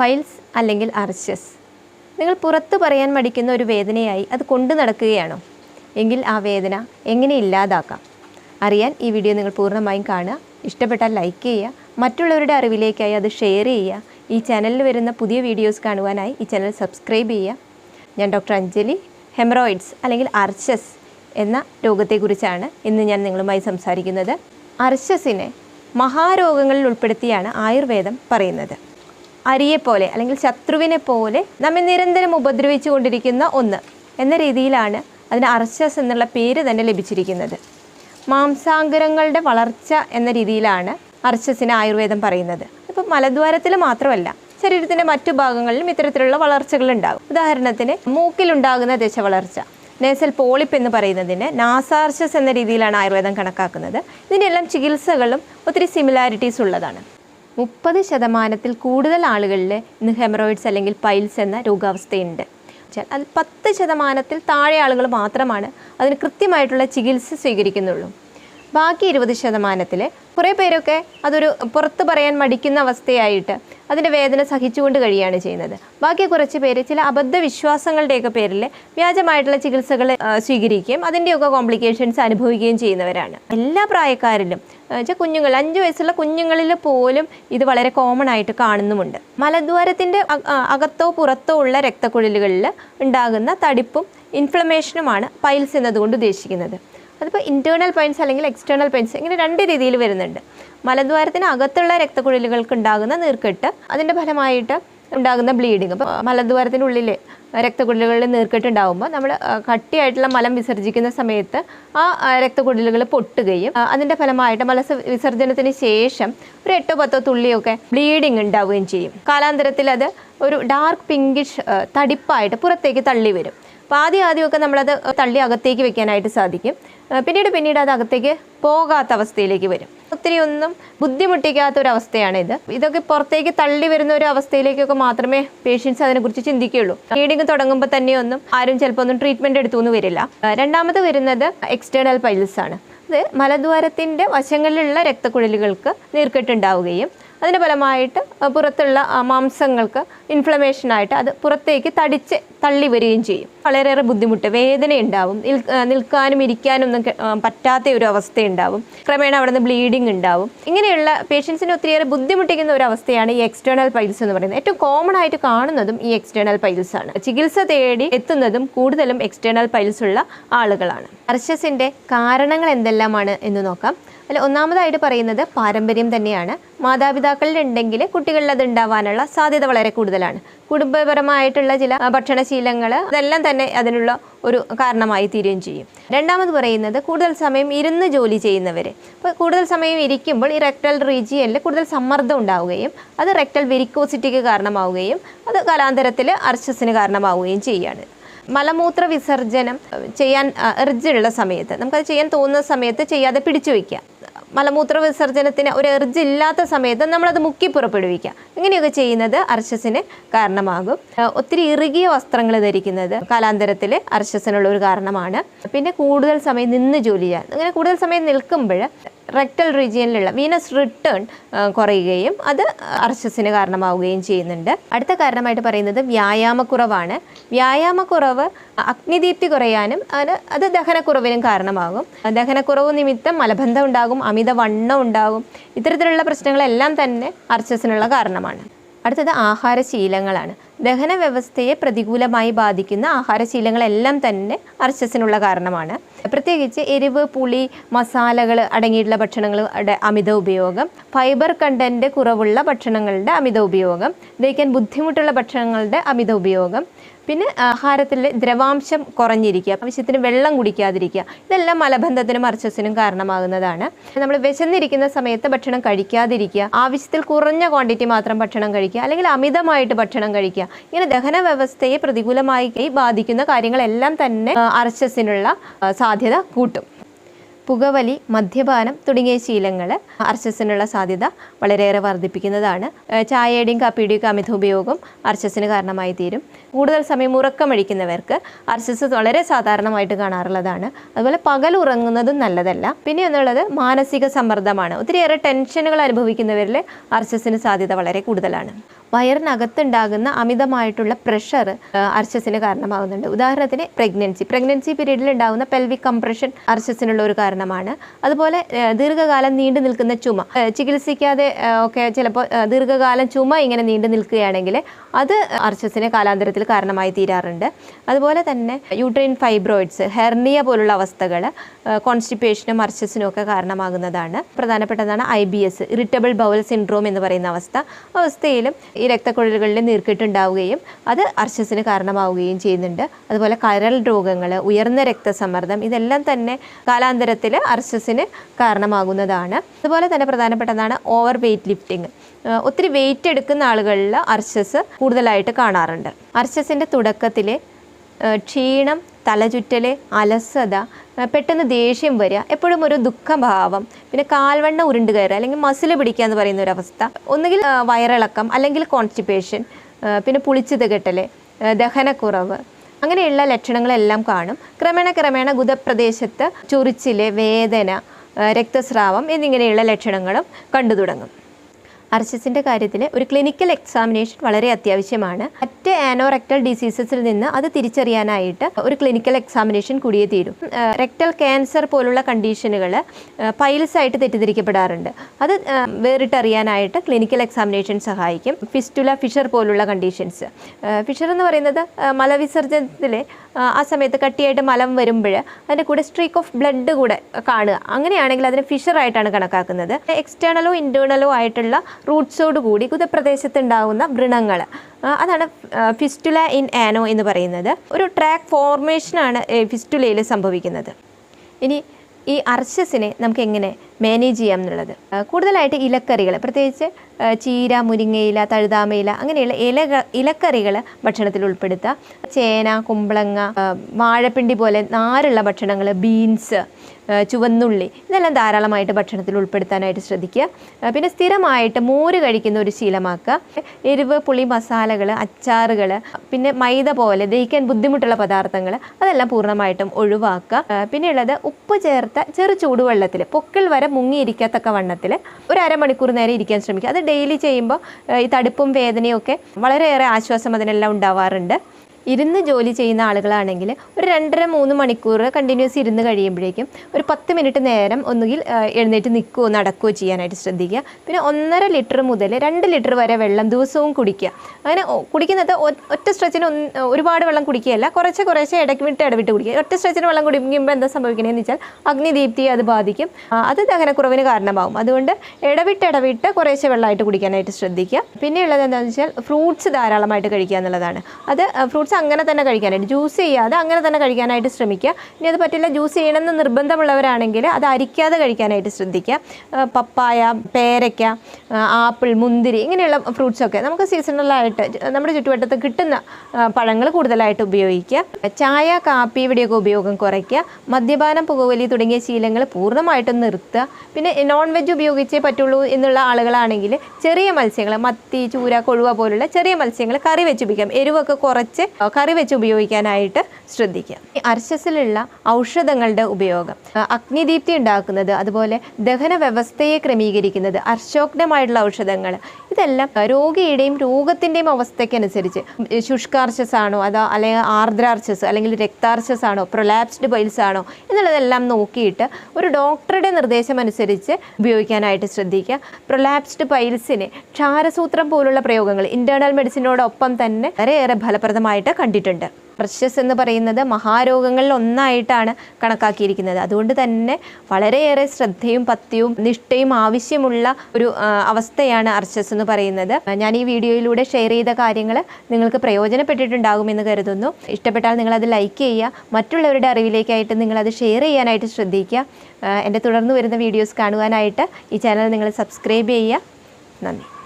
Piles അല്ലെങ്കിൽ അർച്ചസ്. നിങ്ങൾ പുറത്ത് പറയാൻ മടിക്കുന്ന ഒരു വേദനയായി അത് കൊണ്ടു നടക്കുകയാണോ? എങ്കിൽ ആ വേദന എങ്ങനെ ഇല്ലാതാക്കാം? അറിയാൻ ഈ വീഡിയോ നിങ്ങൾ പൂർണമായും കാണുക. ഇഷ്ടപ്പെട്ടാൽ ലൈക്ക് ചെയ്യുക. മറ്റുള്ളവരുടെ അറിവിലേക്കായി അത് ഷെയർ ചെയ്യുക. ഈ ചാനലിൽ വരുന്ന പുതിയ വീഡിയോസ് കാണുവാനായി ഈ ചാനൽ സബ്സ്ക്രൈബ് ചെയ്യുക. ഞാൻ ഡോക്ടർ അഞ്ജലി ഹെമറോയിഡ്സ് അല്ലെങ്കിൽ അർച്ചസ് എന്ന രോഗത്തെക്കുറിച്ചാണ് ഇന്ന് ഞാൻ നിങ്ങളുമായി സംസാരിക്കുന്നത്. അർച്ചസിനെ മഹാരോഗങ്ങളിൽ ഉൾപ്പെടുത്തിയാണ് ആയുർവേദം പറയുന്നത്. അരിയെപ്പോലെ അല്ലെങ്കിൽ ശത്രുവിനെ പോലെ നമ്മെ നിരന്തരം ഉപദ്രവിച്ചു കൊണ്ടിരിക്കുന്ന ഒന്ന് എന്ന രീതിയിലാണ് അതിന് അർശസ് എന്നുള്ള പേര് തന്നെ ലഭിച്ചിരിക്കുന്നത്. മാംസാങ്കരങ്ങളുടെ വളർച്ച എന്ന രീതിയിലാണ് അർഷസിനെ ആയുർവേദം പറയുന്നത്. ഇപ്പം മലദ്വാരത്തിൽ മാത്രമല്ല ശരീരത്തിന്റെ മറ്റു ഭാഗങ്ങളിലും ഇത്തരത്തിലുള്ള വളർച്ചകൾ ഉണ്ടാകും. ഉദാഹരണത്തിന് മൂക്കിലുണ്ടാകുന്ന ദശവളർച്ച നേസൽ പോളിപ്പ് എന്ന് പറയുന്നതിന് നാസാർഷസ് എന്ന രീതിയിലാണ് ആയുർവേദം കണക്കാക്കുന്നത്. ഇതിനെല്ലാം ചികിത്സകളും ഒത്തിരി സിമിലാരിറ്റീസ് ഉള്ളതാണ്. മുപ്പത് ശതമാനത്തിൽ കൂടുതൽ ആളുകളിൽ ഇന്ന് ഹെമറോയിഡ്സ് അല്ലെങ്കിൽ പൈൽസ് എന്ന രോഗാവസ്ഥയുണ്ട്. അത് പത്ത് ശതമാനത്തിൽ താഴെ ആളുകൾ മാത്രമാണ് അതിന് കൃത്യമായിട്ടുള്ള ചികിത്സ സ്വീകരിക്കുന്നുള്ളൂ. ബാക്കി ഇരുപത് ശതമാനത്തിൽ കുറേ പേരൊക്കെ അതൊരു പുറത്ത് പറയാൻ മടിക്കുന്ന അവസ്ഥയായിട്ട് അതിന്റെ വേദന സഹിച്ചുകൊണ്ട് കഴിയുകയാണ് ചെയ്യുന്നത്. ബാക്കി കുറച്ച് പേര് ചില അബദ്ധ വിശ്വാസങ്ങളുടെയൊക്കെ പേരിൽ വ്യാജമായിട്ടുള്ള ചികിത്സകൾ സ്വീകരിക്കുകയും അതിന്റെയൊക്കെ കോംപ്ലിക്കേഷൻസ് അനുഭവിക്കുകയും ചെയ്യുന്നവരാണ്. എല്ലാ പ്രായക്കാരിലും വെച്ചാൽ കുഞ്ഞുങ്ങൾ അഞ്ച് വയസ്സുള്ള കുഞ്ഞുങ്ങളിൽ പോലും ഇത് വളരെ കോമൺ ആയിട്ട് കാണുന്നുമുണ്ട്. മലദ്വാരത്തിന്റെ അകത്തോ പുറത്തോ ഉള്ള രക്തക്കുഴലുകളിൽ ഉണ്ടാകുന്ന തടിപ്പും ഇൻഫ്ലമേഷനുമാണ് പൈൽസ് എന്നതുകൊണ്ട് ഉദ്ദേശിക്കുന്നത്. അതിപ്പോൾ ഇന്റേർണൽ പെയിൻസ് അല്ലെങ്കിൽ എക്സ്റ്റേണൽ പെയിൻസ് ഇങ്ങനെ രണ്ട് രീതിയിൽ വരുന്നുണ്ട്. മലദ്വാരത്തിന് അകത്തുള്ള രക്തക്കുഴലുകൾക്ക് ഉണ്ടാകുന്ന നീർക്കെട്ട് അതിന്റെ ഫലമായിട്ട് ഉണ്ടാകുന്ന ബ്ലീഡിങ് അപ്പോൾ മലദ്വാരത്തിനുള്ളിൽ രക്തക്കുഴലുകളിൽ നീർക്കെട്ട് ഉണ്ടാകുമ്പോൾ നമ്മൾ കട്ടിയായിട്ടുള്ള മലം വിസർജിക്കുന്ന സമയത്ത് ആ രക്തക്കുഴലുകൾ പൊട്ടുകയും അതിന്റെ ഫലമായിട്ട് മല വിസർജനത്തിന് ശേഷം ഒരു എട്ടോ പത്തോ തുള്ളിയൊക്കെ ബ്ലീഡിങ് ഉണ്ടാവുകയും ചെയ്യും. കാലാന്തരത്തിൽ അത് ഒരു ഡാർക്ക് പിങ്കിഷ് തടിപ്പായിട്ട് പുറത്തേക്ക് തള്ളി വരും അപ്പോൾ ആദ്യം ആദ്യമൊക്കെ നമ്മളത് തള്ളി അകത്തേക്ക് വെക്കാനായിട്ട് സാധിക്കും. പിന്നീട് പിന്നീട് അത് അകത്തേക്ക് പോകാത്ത അവസ്ഥയിലേക്ക് വരും. ഒത്തിരി ഒന്നും ബുദ്ധിമുട്ടിക്കാത്ത ഒരു ഇത്. ഇതൊക്കെ പുറത്തേക്ക് തള്ളി വരുന്ന ഒരു അവസ്ഥയിലേക്കൊക്കെ മാത്രമേ പേഷ്യൻസ് അതിനെക്കുറിച്ച് ചിന്തിക്കുകയുള്ളൂ. ബ്ലീഡിങ് തുടങ്ങുമ്പോൾ തന്നെയൊന്നും ആരും ചിലപ്പോൾ ഒന്നും ട്രീറ്റ്മെന്റ് എടുത്തു എന്ന് വരില്ല. രണ്ടാമത് വരുന്നത് എക്സ്റ്റേണൽ പൈൽസ് ആണ് അത് മലദ്വാരത്തിന്റെ വശങ്ങളിലുള്ള രക്തക്കുഴലുകൾക്ക് നീർക്കെട്ടുണ്ടാവുകയും അതിന്റെ ഫലമായിട്ട് പുറത്തുള്ള മാംസങ്ങൾക്ക് ഇൻഫ്ലമേഷനായിട്ട് അത് പുറത്തേക്ക് തടിച്ച് തള്ളി വരികയും ചെയ്യും. വളരെയേറെ ബുദ്ധിമുട്ട് വേദന ഉണ്ടാവും നിൽക്കാനും ഇരിക്കാനും ഒന്നും പറ്റാത്ത ഒരു അവസ്ഥയുണ്ടാവും. ക്രമേണ അവിടെ നിന്ന് ബ്ലീഡിങ് ഉണ്ടാവും. ഇങ്ങനെയുള്ള പേഷ്യൻസിന് ഒത്തിരിയേറെ ബുദ്ധിമുട്ടിക്കുന്ന ഒരു അവസ്ഥയാണ് ഈ എക്സ്റ്റേണൽ പൈൽസ് എന്ന് പറയുന്നത്. ഏറ്റവും കോമൺ ആയിട്ട് കാണുന്നതും ഈ എക്സ്റ്റേണൽ പൈൽസ് ആണ്. ചികിത്സ തേടി എത്തുന്നതും കൂടുതലും എക്സ്റ്റേണൽ പൈൽസ് ഉള്ള ആളുകളാണ്. അർശസിന്റെ കാരണങ്ങൾ എന്തെല്ലാമാണ് എന്ന് നോക്കാം. അല്ല ഒന്നാമതായിട്ട് പറയുന്നത് പാരമ്പര്യം തന്നെയാണ്. മാതാപിതാക്കളിൽ ഉണ്ടെങ്കിൽ കുട്ടികളിൽ അത് ഉണ്ടാവാനുള്ള സാധ്യത വളരെ കൂടുതലാണ്. കുടുംബപരമായിട്ടുള്ള ചില ഭക്ഷണശീലങ്ങൾ അതെല്ലാം തന്നെ അതിനുള്ള ഒരു കാരണമായി തീരുകയും ചെയ്യും. രണ്ടാമത് പറയുന്നത് കൂടുതൽ സമയം ഇരുന്ന് ജോലി ചെയ്യുന്നവർ അപ്പോൾ കൂടുതൽ സമയം ഇരിക്കുമ്പോൾ ഈ റെക്ടൽ റീജിയനിൽ കൂടുതൽ സമ്മർദ്ദം ഉണ്ടാവുകയും അത് റെക്ടൽ വെരിക്കോസിറ്റിക്ക് കാരണമാവുകയും അത് കാലാന്തരത്തിൽ അർശസിന് കാരണമാവുകയും ചെയ്യുകയാണ് മലമൂത്ര വിസർജനം ചെയ്യാൻ എർജുള്ള സമയത്ത് നമുക്കത് ചെയ്യാൻ തോന്നുന്ന സമയത്ത് ചെയ്യാതെ പിടിച്ചു വയ്ക്കുക. മലമൂത്ര വിസർജനത്തിന് ഒരു എർജ് ഇല്ലാത്ത സമയത്ത് നമ്മളത് മുക്കി പുറപ്പെടുവിക്കുക. ഇങ്ങനെയൊക്കെ ചെയ്യുന്നത് അർശസിന് കാരണമാകും. ഒത്തിരി ഇറുകിയ വസ്ത്രങ്ങൾ ധരിക്കുന്നത് കാലാന്തരത്തിൽ അർശസിനുള്ള ഒരു കാരണമാണ്. പിന്നെ കൂടുതൽ സമയം നിന്ന് ജോലി ചെയ്യാൻ. അങ്ങനെ കൂടുതൽ സമയം നിൽക്കുമ്പോൾ റെക്ടൽ റീജിയനിലുള്ള വീനസ് റിട്ടേൺ കുറയുകയും അത് അർശസിന് കാരണമാവുകയും ചെയ്യുന്നുണ്ട്. അടുത്ത കാരണമായിട്ട് പറയുന്നത് വ്യായാമക്കുറവാണ്. വ്യായാമക്കുറവ് അഗ്നിദീപ്തി കുറയാനും അത് അത് ദഹനക്കുറവിനും കാരണമാകും. ദഹനക്കുറവ് നിമിത്തം മലബന്ധം ഉണ്ടാകും അമിത വണ്ണം ഉണ്ടാകും. ഇത്തരത്തിലുള്ള പ്രശ്നങ്ങളെല്ലാം തന്നെ അർച്ചസിനുള്ള കാരണമാണ്. അടുത്തത് ആഹാരശീലങ്ങളാണ്. ദഹന വ്യവസ്ഥയെ പ്രതികൂലമായി ബാധിക്കുന്ന ആഹാരശീലങ്ങളെല്ലാം തന്നെ അർശസിനുള്ള കാരണമാണ്. പ്രത്യേകിച്ച് എരിവ് പുളി മസാലകൾ അടങ്ങിയിട്ടുള്ള ഭക്ഷണങ്ങളുടെ അമിത ഉപയോഗം ഫൈബർ കണ്ടന്റ് കുറവുള്ള ഭക്ഷണങ്ങളുടെ അമിത ഉപയോഗം ദഹിക്കാൻ ബുദ്ധിമുട്ടുള്ള ഭക്ഷണങ്ങളുടെ അമിത ഉപയോഗം പിന്നെ ആഹാരത്തിൽ ദ്രവാംശം കുറഞ്ഞിരിക്കുക ആവശ്യത്തിന് വെള്ളം കുടിക്കാതിരിക്കുക ഇതെല്ലാം മലബന്ധത്തിനും അർച്ചസിനും കാരണമാകുന്നതാണ്. നമ്മൾ വിശന്നിരിക്കുന്ന സമയത്ത് ഭക്ഷണം കഴിക്കാതിരിക്കുക ആവശ്യത്തിൽ കുറഞ്ഞ ക്വാണ്ടിറ്റി മാത്രം ഭക്ഷണം കഴിക്കുക അല്ലെങ്കിൽ അമിതമായിട്ട് ഭക്ഷണം കഴിക്കുക ഇങ്ങനെ ദഹന വ്യവസ്ഥയെ പ്രതികൂലമായി ബാധിക്കുന്ന കാര്യങ്ങളെല്ലാം തന്നെ അർച്ചസിനുള്ള സാധ്യത കൂട്ടും. പുകവലി മദ്യപാനം തുടങ്ങിയ ശീലങ്ങൾ അർച്ചസിനുള്ള സാധ്യത വളരെയേറെ വർദ്ധിപ്പിക്കുന്നതാണ്. ചായയുടെയും കാപ്പിയുടെയും ഒക്കെ അമിത ഉപയോഗം അർച്ചസിന് കാരണമായി തീരും. കൂടുതൽ സമയം ഉറക്കമഴിക്കുന്നവർക്ക് അർച്ചസ് വളരെ സാധാരണമായിട്ട് കാണാറുള്ളതാണ്. അതുപോലെ പകൽ ഉറങ്ങുന്നതും നല്ലതല്ല. പിന്നെ എന്നുള്ളത് മാനസിക സമ്മർദ്ദമാണ്. ഒത്തിരിയേറെ ടെൻഷനുകൾ അനുഭവിക്കുന്നവരിൽ അർച്ചസിന് സാധ്യത വളരെ കൂടുതലാണ്. വയറിനകത്തുണ്ടാകുന്ന അമിതമായിട്ടുള്ള പ്രഷർ അർച്ചസിന് കാരണമാകുന്നുണ്ട് ഉദാഹരണത്തിന് പ്രഗ്നൻസി. പ്രഗ്നൻസി പീരീഡിൽ ഉണ്ടാകുന്ന പെൽവിക് കംപ്രഷൻ അർച്ചസിനുള്ള ഒരു കാരണമാണ്. അതുപോലെ ദീർഘകാലം നീണ്ടു നിൽക്കുന്ന ചുമ. ചികിത്സിക്കാതെ ഒക്കെ ചിലപ്പോൾ ദീർഘകാലം ചുമ ഇങ്ങനെ നീണ്ടു നിൽക്കുകയാണെങ്കിൽ അത് അർച്ചസിന് കാലാന്തരത്തിൽ കാരണമായി തീരാറുണ്ട്. അതുപോലെ തന്നെ യൂട്രൈൻ ഫൈബ്രോയിഡ്സ് ഹെർണിയ പോലുള്ള അവസ്ഥകൾ കോൺസ്റ്റിപ്പേഷനും അർച്ചസിനും ഒക്കെ കാരണമാകുന്നതാണ്. പ്രധാനപ്പെട്ടതാണ് I B S irritable bowel syndrome എന്ന് പറയുന്ന അവസ്ഥ. അവസ്ഥയിലും ഈ രക്തക്കുഴലുകളിൽ നീർക്കെട്ടുണ്ടാവുകയും അത് അർശസിന് കാരണമാവുകയും ചെയ്യുന്നുണ്ട്. അതുപോലെ കരൾ രോഗങ്ങൾ ഉയർന്ന രക്തസമ്മർദ്ദം ഇതെല്ലാം തന്നെ കാലാന്തരത്തിൽ അർശസിന് കാരണമാകുന്നതാണ്. അതുപോലെ തന്നെ പ്രധാനപ്പെട്ടതാണ് ഓവർ വെയിറ്റ് ലിഫ്റ്റിംഗ് ഒത്തിരി വെയിറ്റ് എടുക്കുന്ന ആളുകളിൽ അർശസ് കൂടുതലായിട്ട് കാണാറുണ്ട്. അർശസിന്റെ തുടക്കത്തിൽ ക്ഷീണം തലചുറ്റൽ അലസത പെട്ടെന്ന് ദേഷ്യം വരിക എപ്പോഴും ഒരു ദുഃഖഭാവം. പിന്നെ കാൽവണ്ണ ഉരുണ്ട് കയറുക അല്ലെങ്കിൽ മസിൽ പിടിക്കുക എന്ന് പറയുന്ന ഒരു അവസ്ഥ. ഒന്നുകിൽ വയറിളക്കം അല്ലെങ്കിൽ കോൺസ്റ്റിപ്പേഷൻ പിന്നെ പുളിച്ചു തികട്ടൽ ദഹനക്കുറവ്. അങ്ങനെയുള്ള ലക്ഷണങ്ങളെല്ലാം കാണും. ക്രമേണ ക്രമേണ ഗുദപ്രദേശത്ത് ചൊറിച്ചിൽ വേദന രക്തസ്രാവം എന്നിങ്ങനെയുള്ള ലക്ഷണങ്ങളും കണ്ടു തുടങ്ങും. അർച്ചസിന്റെ കാര്യത്തിൽ ഒരു ക്ലിനിക്കൽ എക്സാമിനേഷൻ വളരെ അത്യാവശ്യമാണ്. മറ്റ് ആനോറെക്ടൽ ഡിസീസസിൽ നിന്ന് അത് തിരിച്ചറിയാനായിട്ട് ഒരു ക്ലിനിക്കൽ എക്സാമിനേഷൻ കൂടിയേ തീരും. റെക്ടൽ ക്യാൻസർ പോലുള്ള കണ്ടീഷനുകൾ പൈൽസ് ആയിട്ട് തെറ്റിദ്ധരിക്കപ്പെടാറുണ്ട്. അത് വേറിട്ടറിയാനായിട്ട് ക്ലിനിക്കൽ എക്സാമിനേഷൻ സഹായിക്കും. ഫിസ്റ്റുല ഫിഷർ പോലുള്ള കണ്ടീഷൻസ് ഫിഷർ എന്ന് പറയുന്നത് മലവിസർജനത്തിൽ ആ സമയത്ത് കട്ടിയായിട്ട് മലം വരുമ്പോൾ അതിന്റെ കൂടെ സ്ട്രീക്ക് ഓഫ് ബ്ലഡ് കൂടെ കാണുക. അങ്ങനെയാണെങ്കിൽ അതിനെ ഫിഷറായിട്ടാണ് കണക്കാക്കുന്നത്. എക്സ്റ്റേണലോ ഇന്റേർണലോ ആയിട്ടുള്ള റൂട്ട്സോട് കൂടി കുതപ്രദേശത്ത് ഉണ്ടാകുന്ന വ്രണങ്ങൾ അതാണ് ഫിസ്റ്റുല ഇൻ ആനോ എന്ന് പറയുന്നത്. ഒരു ട്രാക്ക് ഫോർമേഷനാണ് ഫിസ്റ്റുലയിൽ സംഭവിക്കുന്നത്. ഇനി ഈ അർച്ചസിനെ നമുക്ക് എങ്ങനെ മാനേജ് ചെയ്യാം എന്നുള്ളത്. കൂടുതലായിട്ട് ഇലക്കറികൾ പ്രത്യേകിച്ച് ചീര മുരിങ്ങയില തഴുതാമയില അങ്ങനെയുള്ള ഇല ഇലക്കറികൾ ഭക്ഷണത്തിൽ ഉൾപ്പെടുത്തുക ചേന കുമ്പളങ്ങ വാഴപ്പിണ്ടി പോലെ നാരുള്ള ഭക്ഷണങ്ങൾ ബീൻസ് ചുവന്നുള്ളി ഇതെല്ലാം ധാരാളമായിട്ട് ഭക്ഷണത്തിൽ ഉൾപ്പെടുത്താനായിട്ട് ശ്രദ്ധിക്കുക. പിന്നെ സ്ഥിരമായിട്ട് മോര് കഴിക്കുന്ന ഒരു ശീലമാക്കുക. എരിവ് പുളി മസാലകൾ അച്ചാറുകൾ പിന്നെ മൈദ പോലെ ദഹിക്കാൻ ബുദ്ധിമുട്ടുള്ള പദാർത്ഥങ്ങൾ അതെല്ലാം പൂർണമായിട്ടും ഒഴിവാക്കുക. പിന്നെയുള്ളത് ഉപ്പ് ചേർത്ത ചെറു ചൂടുവെള്ളത്തിൽ പൊക്കിൾ വരെ മുങ്ങിയിരിക്കത്തക്ക വണ്ണത്തിൽ ഒരു അരമണിക്കൂർ നേരം ഇരിക്കാൻ ശ്രമിക്കുക. അത് ഡെയിലി ചെയ്യുമ്പോൾ ഈ തടുപ്പും വേദനയും ഒക്കെ വളരെയേറെ ആശ്വാസം അതിനെല്ലാം ഉണ്ടാവാറുണ്ട്. ഇരുന്ന് ജോലി ചെയ്യുന്ന ആളുകളാണെങ്കിൽ ഒരു രണ്ടര മൂന്ന് മണിക്കൂർ കണ്ടിന്യൂസ് ഇരുന്ന് കഴിയുമ്പോഴേക്കും ഒരു പത്ത് മിനിറ്റ് നേരം ഒന്നുകിൽ എഴുന്നേറ്റ് നിൽക്കുകയോ നടക്കുകയോ ചെയ്യാനായിട്ട് ശ്രദ്ധിക്കുക. പിന്നെ ഒന്നര ലിറ്റർ മുതൽ രണ്ട് ലിറ്റർ വരെ വെള്ളം ദിവസവും കുടിക്കുക. അങ്ങനെ കുടിക്കുന്നത് ഒറ്റ സ്ട്രെച്ചിന് ഒരുപാട് വെള്ളം കുടിക്കുകയല്ല കുറച്ച് കുറച്ച് ഇടയ്ക്ക് വിട്ട് ഇടവിട്ട് കുടിക്കുക. ഒറ്റ സ്ട്രെച്ചിന് വെള്ളം കുടിക്കുമ്പോൾ എന്താ സംഭവിക്കണമെന്ന് വെച്ചാൽ അഗ്നിദീപ്തിയെ അത് ബാധിക്കും. അത് ദഹനക്കുറവിന് കാരണമാകും അതുകൊണ്ട് ഇടവിട്ട് ഇടവിട്ട് കുറേശ്ശെ വെള്ളമായിട്ട് കുടിക്കാനായിട്ട് ശ്രദ്ധിക്കുക. പിന്നെയുള്ളത് എന്താണെന്ന് വെച്ചാൽ ഫ്രൂട്ട്സ് ധാരാളമായിട്ട് കഴിക്കുക എന്നുള്ളതാണ്. അത് ഫ്രൂട്ട്സ് അങ്ങനെ തന്നെ കഴിക്കാനായിട്ട് ജ്യൂസ് ചെയ്യാതെ അങ്ങനെ തന്നെ കഴിക്കാനായിട്ട് ശ്രമിക്കുക. ഇനി അത് പറ്റില്ല ജ്യൂസ് ചെയ്യണമെന്ന് നിർബന്ധമുള്ളവരാണെങ്കിൽ അത് അരിക്കാതെ കഴിക്കാനായിട്ട് ശ്രദ്ധിക്കുക. പപ്പായ പേരയ്ക്ക ആപ്പിൾ മുന്തിരി ഇങ്ങനെയുള്ള ഫ്രൂട്ട്സൊക്കെ നമുക്ക് സീസണലായിട്ട് നമ്മുടെ ചുറ്റുവട്ടത്ത് കിട്ടുന്ന പഴങ്ങൾ കൂടുതലായിട്ട് ഉപയോഗിക്കുക. ചായ കാപ്പി ഇവിടെയൊക്കെ ഉപയോഗം കുറയ്ക്കുക. മദ്യപാനം പുകവലി തുടങ്ങിയ ശീലങ്ങൾ പൂർണമായിട്ടും നിർത്തുക. പിന്നെ നോൺ വെജ് ഉപയോഗിച്ചേ പറ്റുള്ളൂ എന്നുള്ള ആളുകളാണെങ്കിൽ ചെറിയ മത്സ്യങ്ങൾ മത്തി ചൂര കൊഴുവ പോലുള്ള ചെറിയ മത്സ്യങ്ങൾ കറി വെച്ച് ഉപയോഗിക്കാം. എരിവൊക്കെ കുറച്ച് കറി വെച്ച് ഉപയോഗിക്കാനായിട്ട് ശ്രദ്ധിക്കുക. അർശസിലുള്ള ഔഷധങ്ങളുടെ ഉപയോഗം. അഗ്നിദീപ്തി ഉണ്ടാക്കുന്നത് അതുപോലെ ദഹന വ്യവസ്ഥയെ ക്രമീകരിക്കുന്നത് അർശോഗ്നമായിട്ടുള്ള ഔഷധങ്ങൾ ഇതെല്ലാം രോഗിയുടെയും രോഗത്തിന്റെയും അവസ്ഥയ്ക്കനുസരിച്ച് ശുഷ്കാർശസ് ആണോ അതോ അല്ലെങ്കിൽ ആർദ്രാർശസ് അല്ലെങ്കിൽ രക്താർശസ് ആണോ പ്രൊലാപ്സ്ഡ് ബൈൽസ് ആണോ എന്നുള്ളതെല്ലാം നോക്കിയിട്ട് ഒരു ഡോക്ടറുടെ നിർദ്ദേശം അനുസരിച്ച് ഉപയോഗിക്കാനായിട്ട് ശ്രദ്ധിക്കുക. പ്രൊലാപ്സ്ഡ് പൈൽസിന് ക്ഷാരസൂത്രം പോലുള്ള പ്രയോഗങ്ങൾ ഇന്റേർണൽ മെഡിസിനോടൊപ്പം തന്നെ വളരെയേറെ ഫലപ്രദമായിട്ട് കണ്ടിട്ടുണ്ട്. പ്രശസ് എന്ന് പറയുന്നത് മഹാരോഗങ്ങളിൽ ഒന്നായിട്ടാണ് കണക്കാക്കിയിരിക്കുന്നത്. അതുകൊണ്ട് തന്നെ വളരെയേറെ ശ്രദ്ധയും പത്യവും നിഷ്ഠയും ആവശ്യമുള്ള ഒരു അവസ്ഥയാണ് അർച്ചസ് എന്ന് പറയുന്നത്. ഞാൻ ഈ വീഡിയോയിലൂടെ ഷെയർ ചെയ്ത കാര്യങ്ങൾ നിങ്ങൾക്ക് പ്രയോജനപ്പെട്ടിട്ടുണ്ടാകുമെന്ന് കരുതുന്നു. ഇഷ്ടപ്പെട്ടാൽ നിങ്ങളത് ലൈക്ക് ചെയ്യുക. മറ്റുള്ളവരുടെ അറിവിലേക്കായിട്ട് നിങ്ങളത് ഷെയർ ചെയ്യാനായിട്ട് ശ്രദ്ധിക്കുക. എന്റെ തുടർന്ന് വരുന്ന വീഡിയോസ് കാണുവാനായിട്ട് ഈ ചാനൽ നിങ്ങൾ സബ്സ്ക്രൈബ് ചെയ്യുക. നന്ദി.